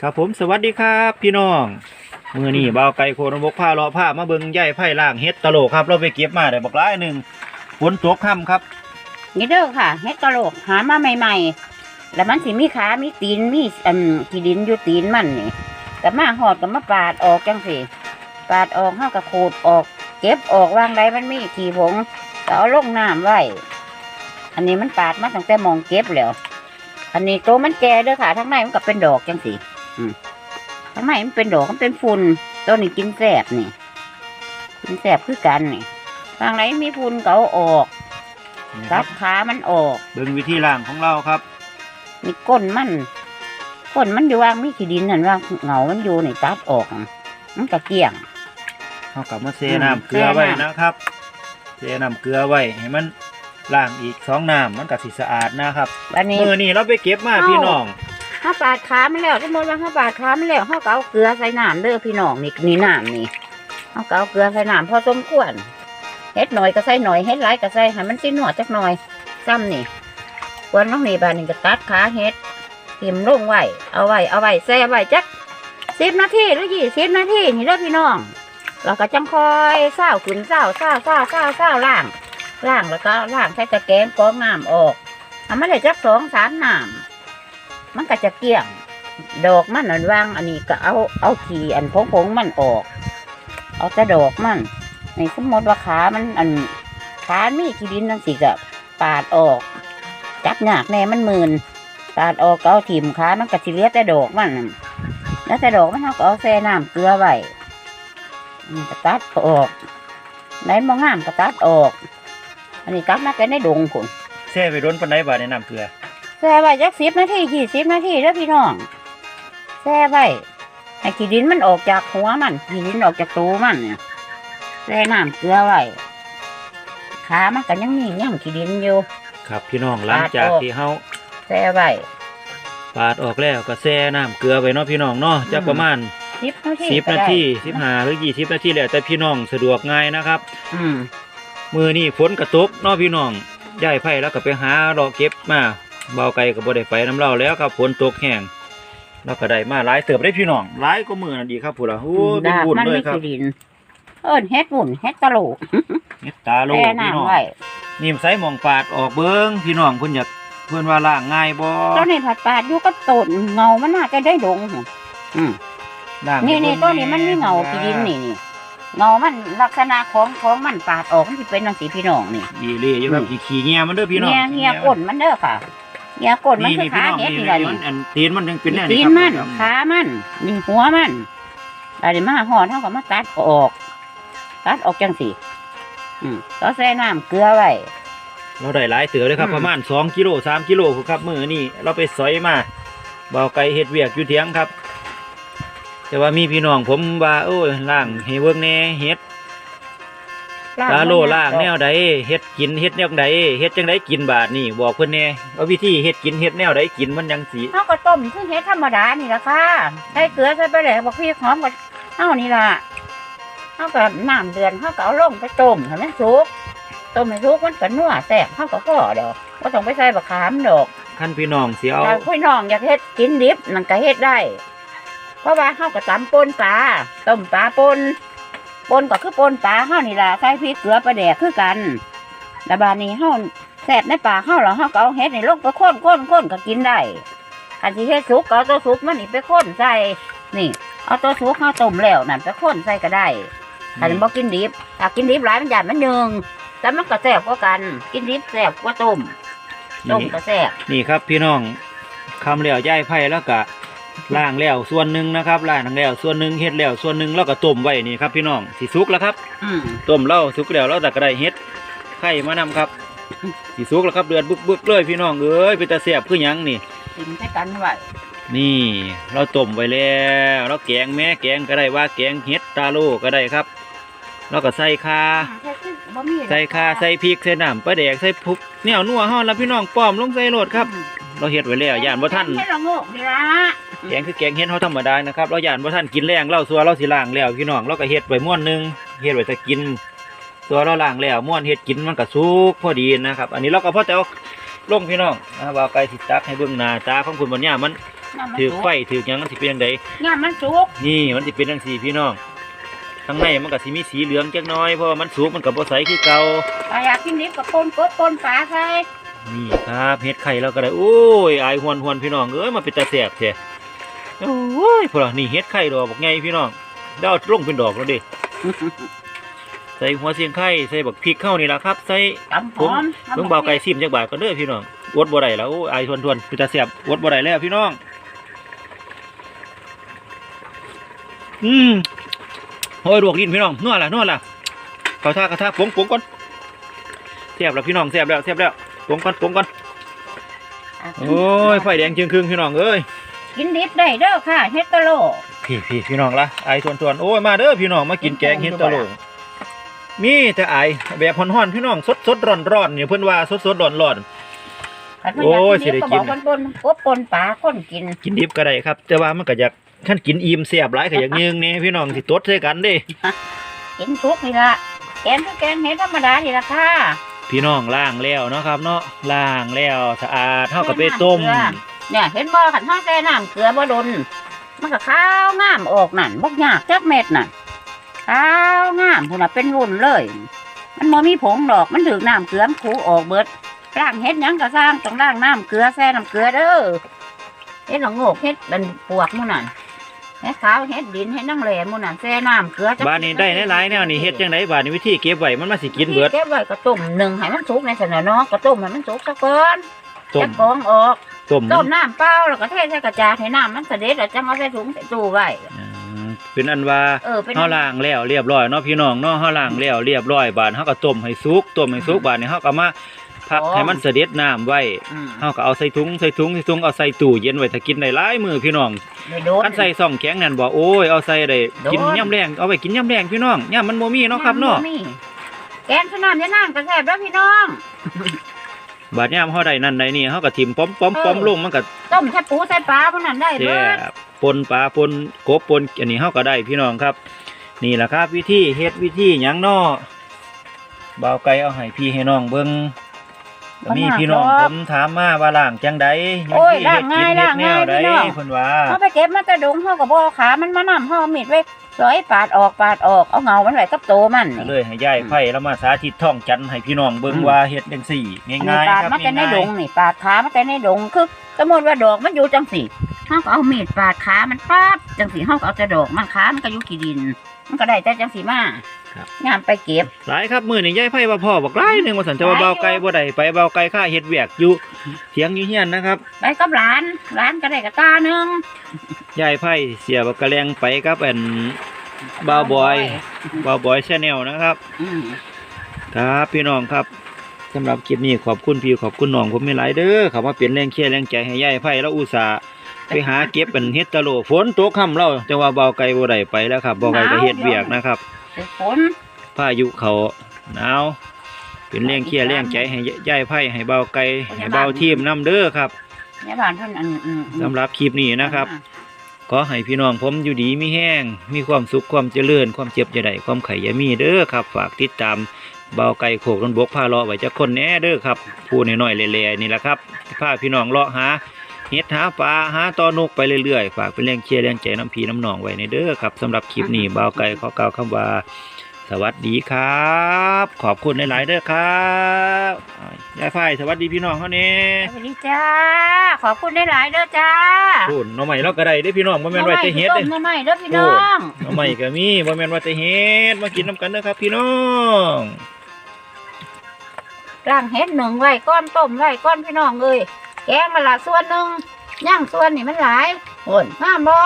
ครับผมสวัสดีครับพี่น้องมือนี่เบาวไก่โคนบกผ้าเลาะผ้ามาเบิงใหญ่ไผ่ล่างเฮ็ดตะโลครับ เราไปเก็บมาได้บอกร้ายหนึ่งฝนตกค่ำครับนี่เด้อค่ะเฮ็ดกะโหลกหามาใหม่ๆ แล้วมันสิมีขามีตีนมีอันที่ดินอยู่ตีนมันนี่ก็มาหอดก็มาปาดออกจังสิปาดออกเฮาก็ขูดออก เก็บออกวางใดมันมีขี้ผงก็เอาลงน้ำไว้อันนี้มันปาดมาตั้งแต่มองเก็บแล้ว อันนี้ตัวมันแก่เด้อค่ะทั้งในมันก็เป็นดอกจังสิ ทั้งในมันเป็นดอกมันเป็นฝุ่นตัวนี้กินแสบนี่ กินแสบคือกันนี่วางไหนมีฝุ่นก็เอาออกนี่คตัรัดบขามันออก เบิงวิธีล่างของเราครับนี่ก้นมันก้นมันอยู่ว่างมีขี้ดินนั่นว่างเหงามันอยู่ในตัดออกอะมันก็เกลี่ยงเอากลับมาเซอืมน้ำเกลือไว้แช่น้ำ นะครับเซน้ำเกลือไว้ให้มันล่างอีกสองน้ำมันก็สิสะอาดนะครับวันนี้ มือนี่เราไปเก็บมาพี่น้อง ถ้าปาดขามันแล้วสมมติว่าถ้าปาดขามันแล้วเขาก็เอาเกลือใส่น้ำเด้อพี่น้องนี่นี่น้ำนี่เขาก็เอาเกลือใส่น้ำพอสมควรเฮ็ดหน่อยก็ใส่หน่อยเฮ็ดหลายก็ใส่ให้มันสิหนวดจักหน่อยซ้ำนี่กวนน้องนี่บานนี่ก็ตัดขาเฮ็ดทิ่มลงไว้เอาไว้เอาไว้แช่ไว้จักสิบนาทีหรือยี่สิบนาทีนี่เด้อพี่น้องเราก็จังคอยเศร้าขึ้นเศร้าเศร้าเศร้าเศร้าเศร้าล่างล่างแล้วก็ล่างใช้ตะแกรงกรองน้ำออกทำมาได้จักสองสามน้ำ มันก็จะเกลี้ยง ดอกมันอันว่าง อันนี้ก็เอาเอาขีอันพงพงๆมันออก เอาแต่ดอกมันในสมมติว่าขามันอันขามีขีดินนั่นสิก็ปาดออก จับหนักแน่มันมืนปาดออกก็เอาถิ่มขามันก็สิเลือแต่ดอกมันแล้วแต่ดอกมันเขาก็เอาแช่น้ำเกลือไว้อืมก็ตัดออกไหนมองงามก็ตัดออก อันนี้ตัดมาแต่ในดงคุณแช่ไปร้นปันไดบาในน้ำเกลือ แช่ไว้จักสิบนาทียี่สิบนาทีแล้วพี่น้องแช่ไว้ให้ขี้ดินมันออกจากหัวมันขี้ดินออกจากตัวมันเนี่ยแช่น้ำเกลือไว้ขามันก็ยังมีย่ำขี้ดินอยู่ ครับพี่น้องหลังจากปาดออกที่เฮาแช่ไว้ปาดออกแล้วก็แช่น้ำเกลือไว้เนาะพี่น้องเนาะจะอืมประมาณสิบนาทีสิบก็นาได้ทีสิบห้าหรือยี่สิบนาทีแล้วแต่พี่น้องสะดวกง่ายนะครับ อืมมือนี่ฝนกระตกเนาะพี่น้องย้ายไผ่แล้วก็ไปหารอเก็บมา เบาไก่ก็บ่ได้ไปน้ำเล่าแล้วครับฝนตกแห้งแล้วก็ได้มาหลายเติบได้พี่น้องหลายก็มือนั่นดีครับผู้ละโอ้เป็นดาบบุญมันเลยมีครับขี้ดินเอิ้นเฮ็ดบุญเฮ็ดตะโหลกเม็ดตาโลแช่พี่น้องน้ำไว้นี่ใส่หมองปาดออกเบิ้งพี่น้องเพิ่นอยากเพิ่นว่าล่างง่ายบ่ต้นนี้ผัดปาดอยู่กับต้นเงามันน่าจะได้ดงหุ่นอืมล่างนี่ให้นี่เบิ่ต้นนี้มันมีเงาขี้ดินนี่นี่เงามันลักษณะของของมันปาดออกมันสิเป็นจังสีพี่น้องนี่อีเล่อยู่ครับอืมขี้ขี้เงี้ยมันเด้อพี่น้องเฮียเฮียก้นมันเด้อค่ะ เฮียก้นมันนี่คือนี่พี่ขาน้องเฮ็ดนี่นี่นี่ล่ะมันนี่อันตีนมันยังเป็นแน่ตีนี่นครับมันขามันนี่หัวมันอะไรมาหอดเท่ากับมาตัดออก ตัดออกจังสีอืมก็ใส่น้ำเกลือไว้เราได้หลายเตือเลยครับอืมประมาณ2กิโล3กิโลพู้นครับมื้อนี้เราไปสอยมาเบาไก่เฮ็ดเวียกอยู่เถียงครับ แต่ว่ามีพี่น้องผมว่าโอ้ยล่างให้เบิ่งแหน่เฮ็ด ตาโลล่างแนวใดเฮ็ดกินเฮ็ดแนวใดเฮ็ดจังไดกินบาดนี่บอกเพิ่นแหน่ว่าวิธีเฮ็ดกินเฮ็ดแนวใดกินมันยังสิเขาก็ต้มคือเฮ็ดธรรมดานี่ละค่ะใส่เกลือใส่ไปเลยบอกพี่หอมกับเท่านี่ล่ะเขาก็น้ำเดือนเขาก็เอาลงไปต้มให้มันสุกต้มให้สุกมันก็นัวแซ่บเขาก็พอเดี๋ยวก็ต้องไปใส่บะขามดอกคันพี่น้องสิเอาอยากพี่น้องอยากเฮ็ดกินดิบนั่นก็เฮ็ดได้ เพราะว่าเขาก็ตำปนปลาต้มปลาปน ปนก็คือปนปลาเฮานี่ล่ะใส่พริกเกลือปลาแดกคือกันแล้วบาดนี้เฮาแซ่บในปลาเฮาแล้วเฮาก็เอาเฮ็ดนี่ลงไปข้นข้นข้นก็กินได้อันที่เฮ็ดสุกก็เอาตัวสุกมันนี่ไปข้นใส่นี่ เอาตัวสุกเฮาต้มแล้วนั่นไปข้นใส่ก็ได้ถ้าบ่กินดิบถ้ากินดิบหลายมันหยาดมันยึงแต่มันก็แซ่บกว่ากัน กินดิบแซ่บกว่าต้มต้มก็แซ่บนี่ครับพี่น้องคำแล้วย้ายไผ่แล้วก็ ล่างแล้วส่วนหนึ่งนะครับล่างแล้วส่วนหนึ่งเฮ็ดแล้วส่วนหนึ่งแล้วก็ต้มไว้นี่ครับพี่น้องสิสุกแล้วครับอืมต้มแล้วสุกแล้วเราแต่ก็ได้เฮ็ดไข่มานำครับสิสุกแล้วครับเดือดบึกๆเลยพี่น้องเอ้ยเป็นตาแซ่บคือหยังนี่กินใส่กันไว้นี่ เราต้มไว้แล้วเราแกงแม่แกงก็ได้ว่าแกงเฮ็ดตาโลก็ได้ครับแล้วก็ใส่ข่าใส่ข่าใส่พริกใส่น้ำปลาแดกใส่พุกแนวนัวเฮาแล้วพี่น้องป้อมลงใส่โลดครับ เราเฮ็ดไว้แล้วย่านบ่ทันให้เราโงกดีละ แกงคือแกงเฮ็ดเฮาธรรมดานะครับเราย่านบ่ทันกินแรงเราสัวเราสิล้างแล้วพี่น้องเราก็เฮ็ดไว้ม่วนหนึงเฮ็ดไว้จะกินสัวเราล้างแล้วม่วนเฮ็ดกินมันก็สุกพอดีนะครับ อันนี้เราก็พอแต่เอาลงพี่น้องนะว่าไก่สิตักให้เบิ่งหน้าตาของคุณบัญญามันน้ำมันถือสุกไฟถือหยังมันสิเป็นจังไดน้ำมันสุกนี่มันสิเป็นจังซี่พี่น้องข้างในมันก็สิมีสีเหลืองจักหน้อยเพราะว่ามันสุกมันก็บ่ใสคือเก่าถ้าอยากกินดิบกับปนกบปนปลาใส่นี่ครับเฮ็ดไข่เราก็ได้โอ้ยอายหวนหวนพี่น้องเอ้ยมาเป็นตาแสบแท้ โอ้ยพวกเรานี่เฮ็ดไข่ดอกบักไงพี่น้องดาวลงเป็นดอกแล้วเดิใส่หัวเสียงไข่ใส่บักพริกเข้านี่ล่ะครับ ใส่ตำหอมเบิ่งเบาไก่ซิมจักบาทก็เด้อพี่น้องอดบ่ได้แล้วโอ้ยอายทวนทวนเป็นตาแสบอดบ่ได้แล้วพี่น้อง อืมโอ้ยลวกดินพี่น้องนวดล่ะนวดล่ะกระทะกระทะปงปงก่อนแซ่บแล้วพี่น้องแซ่บแล้วแซ่บแล้วปงก่อนปงก่อน โอ้ยไฟแดงจึงครึ่งพี่น้องเอ้ย กินดิบได้เด้อค่ะเฮ็ดตะโลพี่พี่พี่น้องละไอทวนทวนโอ้ยมาเด้อพี่น้องมากินแกงเห็ดตะโลงมีแต่ไอแบบฮ้อนๆพี่น้องสดสดร้อนร้อนๆเนี่ยเพิ่นว่าสดสดร้อนร้อนถ้าเพิ่นอยากโอ้ยกินดิบสิได้ก็กิบอนกปนๆกบปนปลาคนกินๆกินดิบก็ได้ครับ แต่ว่ามันก็อยากขั้นกินอิ่มเสียบหลายก็อยากยืงเนี่ยพี่น้องสิตดใส่กันเด้กินทุกนี่ละแกงก็แกงเฮ็ดธรรมดานี่ละค่ะพี่น้องล้างแล้วเนาะครับ เนาะล้างแล้วสะอาดเท่ากับไปต้ม เนี่ยเห็นบ่ขันห้าแซ่น้ำเกลือบ่ดนมันก็ขาวงามออกนั่นบ่ยากจักเม็ดน่ะขาวงามพุ่นน่ะเป็นวุ่นเลย มันบ่มีผงดอกมันถึกน้ำเกลือมันคูออกเบิดล้างเฮ็ดหยังก็สร้างต้องล้างน้ำเกลือแซ่น้ำเกลือเด้อเฮ็ดหลงโงกเฮ็ดเป็นปวกหมู่นั่นเฮ็ดขาวเฮ็ดดินเฮ็ดนั่งแหลมหมู่นั่นแซ่น้ำเกลือจักบ้านนี้ได้หลายๆแนวนี่เฮ็ดจังไดบาดนี้วิธีเก็บไว้มันมาสิกินเบิดเก็บไว้ก็ต้มหนึ่งให้มันสุกในสนะเนาะก็ต้มให้มันสุกซะก่อนต้จัมกกรองออก ต้มต้มน้ำเปล่าแล้วก็เทใส่กระจาดให้น้ำมันเสด็จแล้วจังเอาใส่ถุงใส่ตู้ไว้ อืมเป็นอันว่าเออเป็นเฮาล้างแล้วเรียบร้อยเนาะพี่น้องเนาะเฮาล้างแล้วเรียบร้อยบาดเฮาก็ต้มให้สุกต้มให้สุกบาดนี้เฮาก็มาพักให้มันเสด็จน้ำไว้อืมเฮาก็เอาใส่ถุงใส่ถุงใส่ถุงเอาใส่ตู้เย็นไว้ถ้ากินได้หลายมื้อพี่น้องไม่โดน คันใส่ซ่องแข็งนั่นบ่โอ้ยเอาใส่ได้โดน กินย่ํแรงเอาไว้กินย่ํแรงพี่น้องย่ํมันบ่มีเนาะครับเนาะมีแกงขนาดนี้น้ำกระแทบแล้วพี่น้อง บาดย่ํเฮาได้นั่นได้นี่เฮาก็ทิ่มป้อมป้อมป้อมลงมันก็ต้มใส่ปูใส่ปลาพวกนั้นได้แซ่เบิดบปนปลาปนกบปนอันนี้เฮาก็ได้พี่น้องครับ นี่แหละครับ วิธีเฮ็ดวิธีหยังเนาะบ่าวไก่เอาให้พี่ให้น้องเบิ่งก็มีพี่น้องผมถามมาว่าล้างจังไดโอ้ยวิธีล้างเฮ็ง่ายดกินล้างเฮ็ดแนง่ายวใดพี่น้องเพิ่นว่าเขาไปเก็บมาแตะดงเขาก็บ่เอาขามันมาน้ำเขาเอามีดไว้ สอยปาดออกปาดออกเอาเงามันไว้กับโตมันก็เลยให้ยายไผ่แล้วมาสาธิตท่องจันทร์ให้พี่น้องเบิ่งว่าเฮ็ดจังซี่อันง่ายนี้ปาดๆครับมาแต่ในง่ายดงนี่ปาดขามาแต่ในดงคือสมมติว่าดอกมันอยู่จังสี่เขาก็เอามีดปาดขามันป๊าบจังสี่เขาก็เอาแต่ดอกมันขามันก็อยู่กี่ดิน มันก็ได้แต่จังสี่มางามไปเก็บๆหลายครับมื้อนี้ยายไผ่ว่าพ่อบอกหลายหนึงว่าซั่นแต่ว่าหลายอยู่บ่าวไก่บ่ได้ไปบ่าวไก่ค่าเฮ็ดเวียกอยู่ เถียงอยู่เฮียนนะครับไปกับหลานหลานก็ได้กับตาหนึงยายไผ่เสียบักกะแลงไปกับอันบ่าวบอยบ่าวบอยชาแนลนะครับ อืมครับพี่น้องครับสำหรับคลิปนี้ขอบคุณพี่ขอบคุณน้องผมไม่หลายเด้อเขามาเป็นแรงเชียร์แรงใจให้ยายไผ่แล้วอุตส่าห์ไปหาเก็บเป็นเฮ็ดตะโลฝนตกค่ำเราแต่ว่าเบาไกลบ่ได้ไปแล้วครับเบาไกลก็เฮ็ดเวียกนะครับเป็นฝนพายุเขาหนาว เป็นแรงเชียร์แรงใจให้ยายไผ่ให้เบาไกลให้เบาทีมนํเด้อครับเนี่ยบ้านเพิ่นอันอืมอืมสำหรับคลิปนี้นะครับขอให้พี่น้องผมอยู่ดีมีแห้ง มีความสุขความเจริญ ความเจ็บจะได้ความไข่อยามีเด้อครับ ฝากติดตามเบาไก่โขกนนบกพาเลาะไว้จะคนแหน่เด้อครับผู้น้อยๆเล่ๆนี่แหละครับพาพี่น้องเลาะหาเฮ็ดหาปลาหาตอนกไปเรื่อยๆฝากเป็นแรงเชียร์แรงใจน้ำพีน้ำหนองไว้ในเด้อครับสำหรับคลิปนี้เบาไก่ขอกล่าวคำว่า สวัสดีครับ ขอบคุณหลาย ๆเด้อครับอ่ายายไฟสวัสดีพี่น้องเขาเนี่ยสวัสดีจ้า ขอบคุณได้หลายๆเด้อจ้าพูดน้องใหม่เราก็ได้เด้อพี่น้องบ่แม่นว่าจะเฮ็ดเด้อน้ำใหม่เด้อพี่น้องเอาใหม่ก็มีบ่แม่นว่าแต่เฮ็ดมากินน้ำกันเด้อครับ พี่น้องร่างเฮ็ดหนึ่งไว้ก้อนต้มไว้ก้อนพี่น้องเลยแกงมาละส่วนหนึ่งย่างส่วนนี่มันหลายโอนห้ามบ่